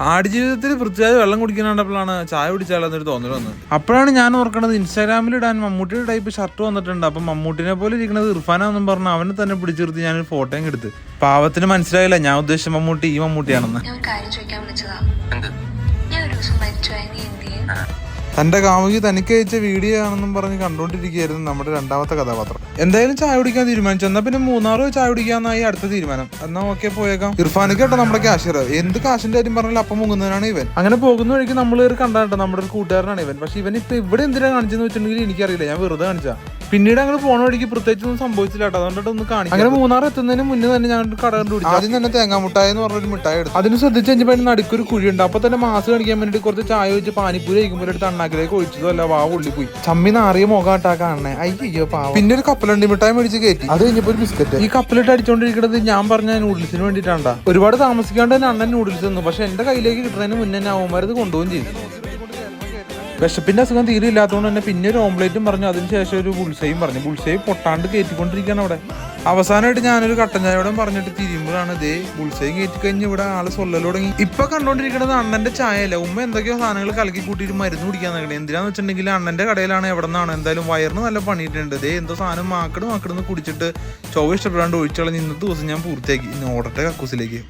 ആടുജീവിതത്തിൽ പൃഥ്വിരാജ് വെള്ളം കുടിക്കുന്നുണ്ടപ്പോഴാണ് ചായ കുടിച്ചാലെന്നൊരു തോന്നൽ വന്നത്. അപ്പോഴാണ് ഞാൻ ഓർക്കണത് ഇൻസ്റ്റാഗ്രാമിൽ ഇടാൻ മമ്മൂട്ടിയുടെ ടൈപ്പ് ഷർട്ട് വന്നിട്ടുണ്ട്. അപ്പം മമ്മൂട്ടിനെ പോലെ ഇരിക്കുന്നത് ഇർഫാനാന്നും പറഞ്ഞ് അവനെ തന്നെ പിടിച്ചു നിർത്തി ഞാനൊരു ഫോട്ടോയും എടുത്ത്. പാവത്തിന് മനസ്സിലായില്ല ഞാൻ ഉദ്ദേശിച്ച മമ്മൂട്ടി ഈ മമ്മൂട്ടിയാണെന്ന്. ഞാൻ ഒരു കാര്യം ചോദിക്കാൻ വിളിച്ചതാ. ഞാൻ ഒരു ദിവസം മരിച്ചുപോയാൽ തന്റെ കാമുകി തനിക്ക് അയച്ച വീഡിയോ ആണെന്നും പറഞ്ഞ് കണ്ടോണ്ടിരിക്കുകയായിരുന്നു നമ്മുടെ രണ്ടാമത്തെ കഥാപാത്രം. എന്തായാലും ചായ കുടിക്കാൻ തീരുമാനിച്ചു. എന്നാ പിന്നെ മൂന്നാറ് ചായ കുടിക്കാന്നായി അടുത്ത തീരുമാനം. എന്നാ ഓക്കെ പോയേക്കാം. ഇർഫാനൊക്കെ കേട്ടോ നമ്മുടെ കാഷ്യർ എന്ത് കാശിന്റെ കാര്യം പറഞ്ഞാൽ അപ്പം മുങ്ങുന്നവനാണ് ഇവൻ. അങ്ങനെ പോകുന്ന വഴിക്ക് നമ്മൾ കണ്ടാട്ടോ നമ്മുടെ ഒരു കൂട്ടുകാരനാണ് ഇവൻ. പക്ഷെ ഇവൻ ഇപ്പൊ ഇവിടെ എന്തിനാണ് കാണിച്ചെന്ന് വെച്ചിട്ടുണ്ടെങ്കിൽ എനിക്കറിയില്ല. ഞാൻ വെറുതെ കാണിച്ചാ പിന്നീട് അങ്ങനെ പോണ വഴിക്ക് പ്രത്യേകിച്ച് ഒന്നും സംഭവിച്ചില്ല കേട്ടോ. അതുകൊണ്ടിട്ട് ഒന്ന് കാണിക്കും. അങ്ങനെ മൂന്നാർ എത്തുന്നതിന് മുന്നേ തന്നെ ഞാൻ കട കണ്ടുപിടിച്ചു. ആദ്യം തന്നെ തേങ്ങാമുട്ടായി എന്ന് പറഞ്ഞൊരു മിഠായി എടുത്തു. അതിന് ശ്രദ്ധിച്ച് കഴിഞ്ഞപ്പോൾ അതിന് നടുക്കൊരു കുഴിയുണ്ട്. അപ്പൊ തന്നെ മാസ് കാണിക്കാൻ വേണ്ടി കുറച്ച് ചായ വെച്ച് പാനിപ്പൂരി കഴിക്കുമ്പോൾ എടുത്ത് അണ്ണാക്കിലേക്ക് ഒഴിച്ചതും അല്ല വാ ഉള്ളി പോയി. ചമ്മി നാറിയ മുഖാട്ടാ കാണണേ. അയ്യോ പാവം. പിന്നെ ഒരു കപ്പലണ്ടി മിഠായി മേടിച്ച് കയറ്റി അത് കഴിഞ്ഞപ്പോ ഒരു ബിസ്ക്കറ്റ്. ഈ കപ്പലിട്ട് അടിച്ചോണ്ടിരിക്കുന്നത് ഞാൻ പറഞ്ഞ നൂഡിൽസിന് വേണ്ടിട്ടാണ്ടാ ഒരുപാട് താമസിക്കാണ്ട് തന്നെ അണ്ണൻ നൂഡിൽസ് തന്നു. പക്ഷെ എന്റെ കയ്യിലേക്ക് കിട്ടുന്നതിന് മുന്നേ ഞാൻ അവന്മാരത് കൊണ്ടുപോകും ചെയ്തു. വിശപ്പിന്റെ അസുഖം തീരെ ഇല്ലാത്തതുകൊണ്ട് തന്നെ പിന്നെ ഒരു ഓംലേറ്റും പറഞ്ഞു. അതിനുശേഷം ഒരു ബുൾസയും പറഞ്ഞു. ബുൾസൈ പൊട്ടാണ്ട് കയറ്റിക്കൊണ്ടിരിക്കുകയാണ് അവിടെ. അവസാനമായിട്ട് ഞാനൊരു കട്ടൻ ചായയോടെ പറഞ്ഞിട്ട് തിരിയുമ്പോഴാണ് ഇതേ ബുൾസയും കയറ്റി കഴിഞ്ഞ് ഇവിടെ ആൾ സ്വല്ലൽ തുടങ്ങി. ഇപ്പൊ കണ്ടോണ്ടിരിക്കുന്നത് അണ്ണന്റെ ചായയല്ല? ഉമ്മ എന്തൊക്കെയോ സാധനങ്ങൾ കലക്കി കൂട്ടിയിട്ട് മരുന്ന് കുടിക്കാൻ നോക്കണേ എന്തിനാന്ന് വെച്ചിട്ടുണ്ടെങ്കിൽ അണ്ണന്റെ കടയിലാണ് എവിടെ നിന്നാണ്? എന്തായാലും വയറിന് നല്ല പണിയിട്ടുണ്ട്. ദേ എന്തോ സാധനം മാക്കട് മാക്കടെന്ന് കുടിച്ചിട്ട് ചൊവ്വ ഇഷ്ടപ്പെടാണ്ട് ഒഴിച്ചളഞ്ഞ് ഇന്നത്തെ ദിവസം ഞാൻ പൂർത്തിയാക്കി. ഇനി ഓടട്ടെ കക്കൂസിലേക്ക്.